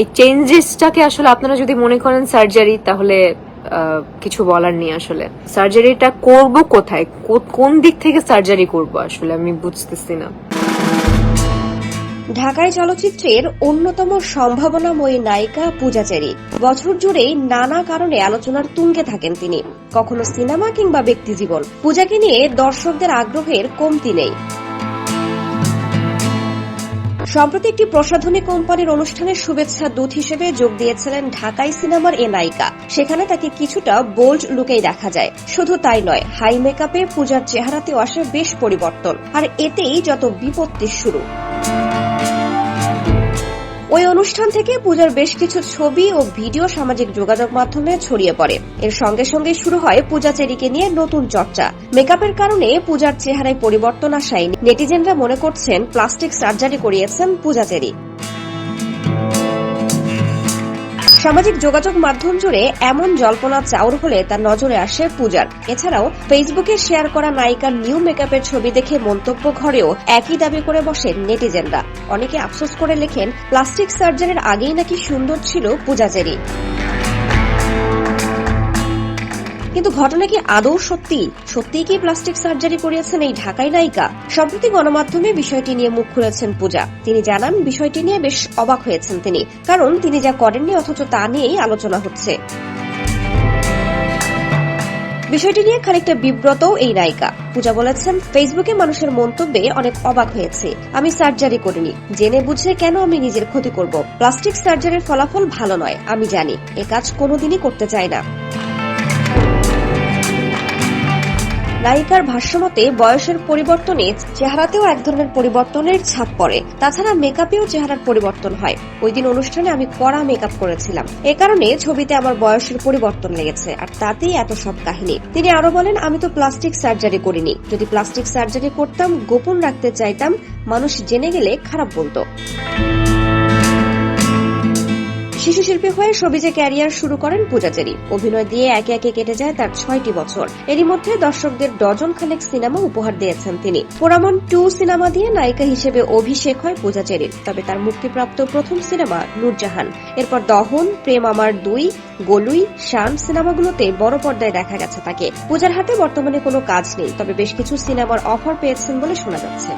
এই চেঞ্জেসটাকে আসলে আপনারা যদি মনে করেন সার্জারি তাহলে কিছু বলার নেই আসলে। সার্জারিটা করব কোথায়? কোন দিক থেকে সার্জারি করব আসলে আমি বুঝতেছি না। ঢাকায় চলচ্চিত্রের অন্যতম সম্ভাবনাময়ী নায়িকা পূজাচারী। বছর জুড়েই নানা কারণে আলোচনার তুঙ্গে থাকেন তিনি। কখনো সিনেমা কিংবা ব্যক্তিজীবন। পূজাকে নিয়ে দর্শকদের আগ্রহের কমতি নেই। সম্প্রতি একটি প্রসাধনী কোম্পানির অনুষ্ঠানের শুভেচ্ছা দূত হিসেবে যোগ দিয়েছিলেন ঢাকাই সিনেমার এ নায়িকা। সেখানে তাকে কিছুটা বোল্ড লুকেই দেখা যায়। শুধু তাই নয়, হাই মেকআপে পূজার চেহারাতেও আসে বেশ পরিবর্তন। আর এতেই যত বিপত্তির শুরু। ওই অনুষ্ঠান থেকে পূজার বেশ কিছু ছবি ও ভিডিও সামাজিক যোগাযোগ মাধ্যমে ছড়িয়ে পড়ে। এর সঙ্গে সঙ্গে শুরু হয় পূজা চেরিকে নিয়ে নতুন চর্চা। মেকআপের কারণে পূজার চেহারায় পরিবর্তন আসায় নেটিজেনরা মনে করছেন প্লাস্টিক সার্জারি করিয়েছেন পূজা চেরি। সামাজিক যোগাযোগ মাধ্যম জুড়ে এমন জল্পনা চাউর হলে তার নজরে আসে পূজার। এছাড়াও ফেসবুকে শেয়ার করা নায়িকার নিউ মেকআপের ছবি দেখে মন্তব্য ঘরেও একই দাবি করে বসেন নেটিজেনরা। অনেকে আফসোস করে লেখেন, প্লাস্টিক সার্জারির আগেই নাকি সুন্দর ছিল পূজা চেরি। কিন্তু ঘটনা কি আদৌ সত্যি? সত্যি কি প্লাস্টিক সার্জারি করিয়েছেন এই ঢাকাই নায়িকা? সম্প্রতি গণমাধ্যমে বিষয়টি নিয়ে মুখ খুলেছেন পূজা। তিনি জানান, বিষয়টি নিয়ে বেশ অবাক হয়েছেন তিনি, কারণ তিনি যা করেননি অথচ তা নিয়েই আলোচনা হচ্ছে। বিষয়টি নিয়ে খানিকটা বিব্রত এই নায়িকা। পূজা বলেছেন, ফেসবুকে মানুষের মন্তব্যে অনেক অবাক হয়েছে। আমি সার্জারি করিনি। জেনে বুঝে কেন আমি নিজের ক্ষতি করব? প্লাস্টিক সার্জারির ফলাফল ভালো নয়, আমি জানি। এ কাজ কোনোদিনই করতে চাই না। নায়িকার ভাষ্যমতে, বয়সের পরিবর্তনে চেহারাতেও এক ধরনের পরিবর্তনের ছাপ পড়ে। তাছাড়া মেকআপেও চেহারার পরিবর্তন হয়। ওই দিন অনুষ্ঠানে আমি কড়া মেকআপ করেছিলাম। এ কারণে ছবিতে আমার বয়সের পরিবর্তন লেগেছে, আর তাতেই এত সব কাহিনী। তিনি আরও বলেন, আমি তো প্লাস্টিক সার্জারি করিনি। যদি প্লাস্টিক সার্জারি করতাম, গোপন রাখতে চাইতাম, মানুষ জেনে গেলে খারাপ বলতো। শিশু শিল্পী হয়ে সবিজে ক্যারিয়ার শুরু করেন পূজাচেরি। অভিনয় দিয়ে একে একে কেটে যায় তার ছয়টি বছর। এরই মধ্যে দর্শকদের ডজন খানেক সিনেমা উপহার দিয়েছেন তিনি। পোরামন টু সিনেমা দিয়ে নায়িকা হিসেবে অভিষেক হয় পূজাচেরির, তবে তার মুক্তিপ্রাপ্ত প্রথম সিনেমা নূরজাহান। এরপর দহন, প্রেম আমার দুই, গলুই, শান সিনেমাগুলোতে বড় পর্দায় দেখা গেছে তাকে। পূজার হাতে বর্তমানে কোনো কাজ নেই, তবে বেশ কিছু সিনেমার অফার পেয়েছেন বলে শোনা যাচ্ছে।